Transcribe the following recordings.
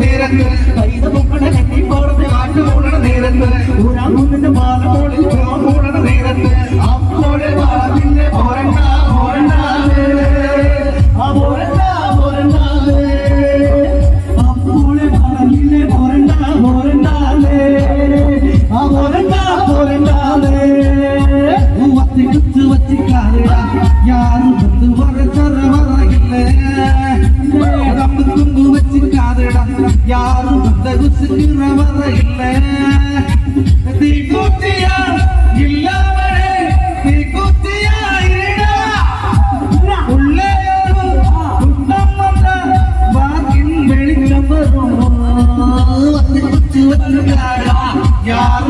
നേരത്ത് പൈസ പൊക്കണ കെട്ടി പോറത്തെ വാട്ടു പോകണ നേരത്ത് ഊരാൻ കുന്നിന്റെ പാലമോളിൽ പോകണം யாரும் அந்த ருசிக்கிறவர இல்லை தீக்குத்தியா இல்லாமலே தீக்குத்தியா இருடா உள்ளே குண்டம் வந்தா வாக்கின் வெளிச்சம் வரும் வந்து குத்து வருகிறாரா யாரும்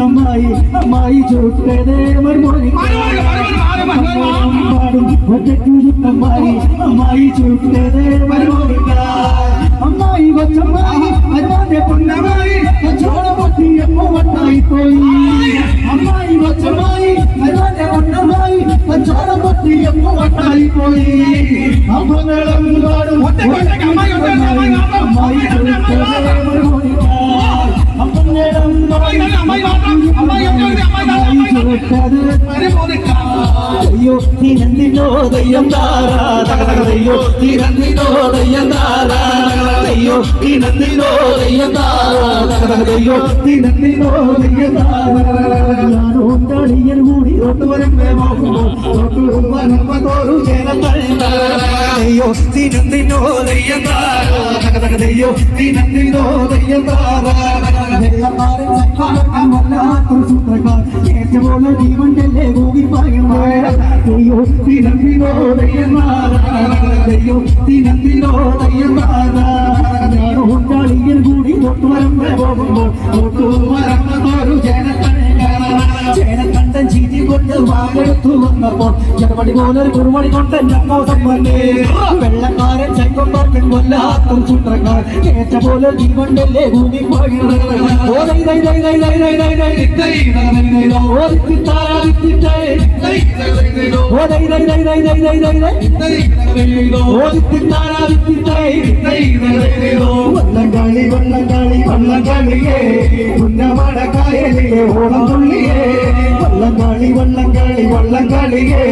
അമ്മായി അമ്മായി ചുട്ടതേ മറുമോളി പാടും ഒറ്റക്കുഴി അമ്മായി അമ്മായി ചുട്ടതേ മറുമോളി അമ്മായി കൊച്ചമ്മായി അല്ലാതെ പൊന്നമായി ചോള പൊട്ടി എമ്മ വട്ടായി പോയി നിരന്നിനോ ദയ്യം താരാതകതയോ നിരന്നിനോ ദയ്യം താരാതകതയോ നിരന്നിനോ ദയ്യം താരാതകതയോ നിരന്നിനോ ദയ്യം താരാതകതയോ കളിയൻ കൂടി തൊട്ടുവരമേ നോക്കുമോ തൊട്ടുവരമ്മതോരു ജനതയ്യോ നിരന്നിനോ ദയ്യം താരാതകതയോ നിരന്നിനോ ദയ്യം താരാതകതയോ ഏറ്റവും ജീവൻ തന്നെ കൂകി പറയുമ്പോൾ ദൈവം തിനത്തിനോടയ ദൈവം തിനത്തിനോടയ കളിയിൽ കൂടി തൊട്ടുവരമ്പ് പോകുമ്പോൾ തൊട്ടുവരമ്പൊരു ജനക്കണ്ടൻ ചീറ്റി കൊണ്ട് വാഴെടുത്തു വന്നപ്പോൾ ചെറുപടി പോലൊരു കുറുപടി കൊണ്ട് ഞമ്മോ സമ്മല്ലേ വെള്ളക്കാരൻ ചൈക്കൊണ്ട നാട്ടിൽ കൊല്ലാത്ത സൂത്രങ്ങൾ കേട്ട പോലെ നീ കൊണ്ടല്ലേ ഭൂമി വള്ളങ്കാളി വള്ളങ്കാളി വള്ളങ്കാളിയേ പുന്നമട കായലിലെ ഓണം തുള്ളിയേ വള്ളങ്കാളി വള്ളങ്കാളി വള്ളങ്കാളിയേ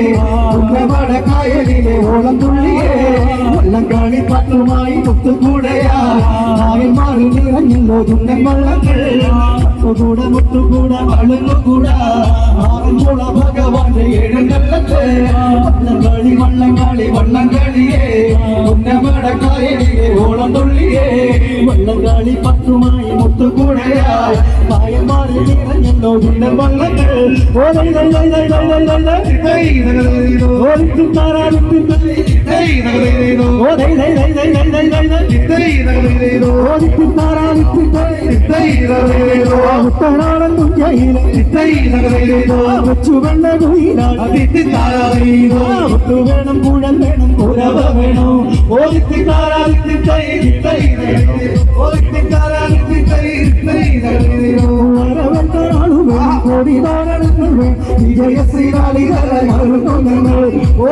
പുന്നമട കായലിലെ ഓണം തുള്ളിയേ കണ്ണങ്കാളി പത്തുമായി മുത്തുകൂടയാമാറി നിറഞ്ഞു വള്ളങ്ങൾ കൂട മുത്തുകൂട വള്ളുകൂട ആറന്മുള ഭഗവാന്റെ ഏഴങ്കല്ലത്ത് വള്ളങ്കാളി വള്ളങ്കാളി വള്ളങ്കാളിയേ ഉന്നമടക്കായലിയെ ഓളം തുള്ളിയേ വള്ളങ്കാളി പത്തുമായി മുത്തുകൂടയായി മായന്മാറി നിറഞ്ഞു വള്ളങ്ങൾ ഓ ഓ വേണം കൂഴൽ വിജയസ